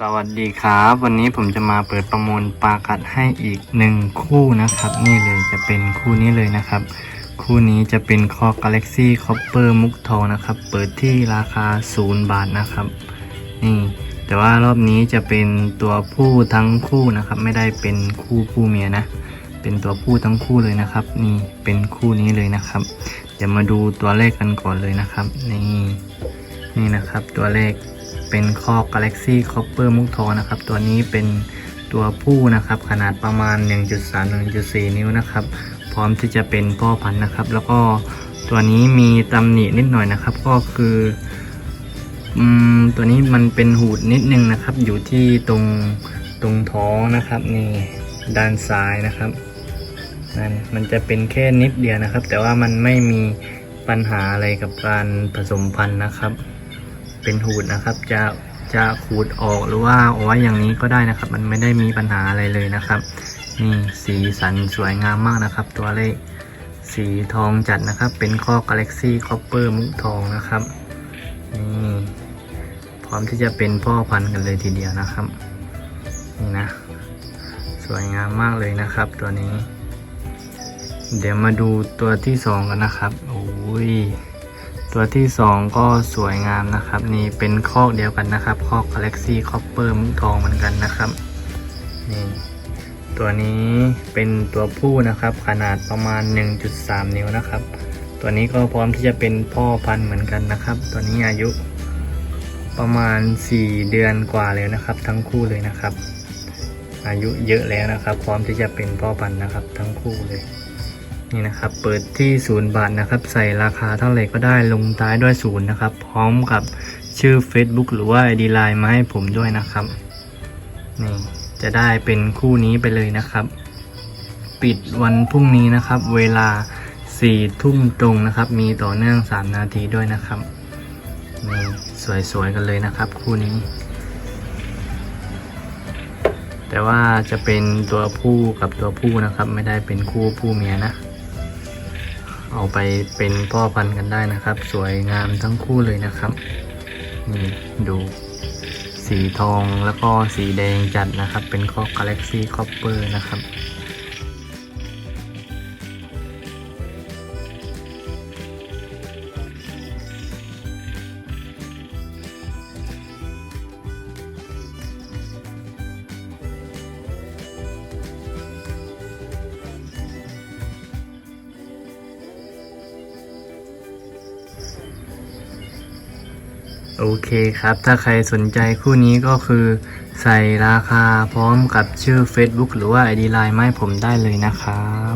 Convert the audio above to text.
สวัสดีครับ วันนี้ผมจะมาเปิดประมูลปลากัดให้อีกหนึ่งคู่นะครับ นี่เลยจะเป็นคู่นี้เลยนะครับ คู่นี้จะเป็นคอ Galaxy Copper มุกทองนะครับ เปิดที่ราคา 0 บาทนะครับ นี่ แต่ว่ารอบนี้จะเป็นตัวผู้ทั้งคู่นะครับ ไม่ได้เป็นคู่ผู้เมียนะ เป็นตัวผู้ทั้งคู่เลยนะครับ นี่เป็นคู่นี้เลยนะครับเดี๋ยวมาดูตัวเลขกันก่อนเลยนะครับ นี่นี่นะครับตัวเลข เป็นคอก Galaxy Copper มุกทอนะครับ ตัวนี้เป็นตัวผู้นะครับ ขนาดประมาณ 1.3-1.4 นิ้วนะครับ พร้อมที่จะเป็นพ่อพันธุ์นะครับ แล้วก็ตัวนี้มีตำหนินิดหน่อยนะครับ ก็คือตัวนี้มันเป็นหูดนิดนึงนะครับ อยู่ที่ตรงตรงท้องนะครับนี่ด้านซ้ายนะครับนั่นมันจะเป็นแค่นิดเดียวนะครับ แต่ว่ามันไม่มีปัญหาอะไรกับการผสมพันธุ์นะครับ เป็นหูดนะครับ จะจะขูดออกหรือว่าเอาไว้อย่างนี้ก็ได้นะครับ มันไม่ได้มีปัญหาอะไรเลยนะครับ นี่สีสันสวยงามมากนะครับ ตัวเลขสีทองจัดนะครับ เป็นข้อ Galaxy Copper มุกทองนะครับนี่พร้อมที่จะเป็นพ่อพันธุ์กันเลยทีเดียวนะครับนี่นะ สวยงามมากเลยนะครับ ตัวนี้ เดี๋ยวมาดูตัวที่สองกันนะครับโอ้ย ตัวที่สองก็สวยงามนะครับ นี่เป็นคอกเดียวกันนะครับคอก Galaxy Copper มุกทองเหมือนกันนะครับนี่ตัวนี้เป็นตัวผู้นะครับ ขนาดประมาณ 1.3 นิ้วนะครับ ตัวนี้ก็พร้อมที่จะเป็นพ่อพันธุ์เหมือนกันนะครับ ตัวนี้อายุประมาณ 4 เดือนกว่าแล้วนะครับ ทั้งคู่เลยนะครับ อายุเยอะแล้วนะครับ พร้อมที่จะเป็นพ่อพันธุ์นะครับ ทั้งคู่เลย นี่นะครับ เปิดที่ศูนย์บาทนะครับ ใส่ราคาเท่าไหร่ก็ได้ลงท้ายด้วยศูนย์นะครับ พร้อมกับชื่อ Facebook หรือว่า ID Line มาให้ผมด้วยนะครับนี่จะได้เป็นคู่นี้ไปเลยนะครับ ปิดวันพรุ่งนี้นะครับ เวลา4ทุ่มตรงนะครับ มีต่อเนื่อง 3 นาทีด้วยนะครับนี่สวยๆกันเลยนะครับ คู่นี้ แต่ว่าจะเป็นตัวผู้กับตัวผู้นะครับ ไม่ได้เป็นคู่ผู้เมียนะ เอาไปเป็นพ่อพันธุ์กันได้นะครับ สวยงามทั้งคู่เลยนะครับนี่ดูสีทองแล้วก็สีแดงจัดนะครับ เป็นข้อ Galaxy Copper นะครับ โอเคครับ ถ้าใครสนใจคู่นี้ก็คือใส่ราคาพร้อมกับชื่อ Facebook หรือว่า ID Line มาให้ผมได้เลยนะครับ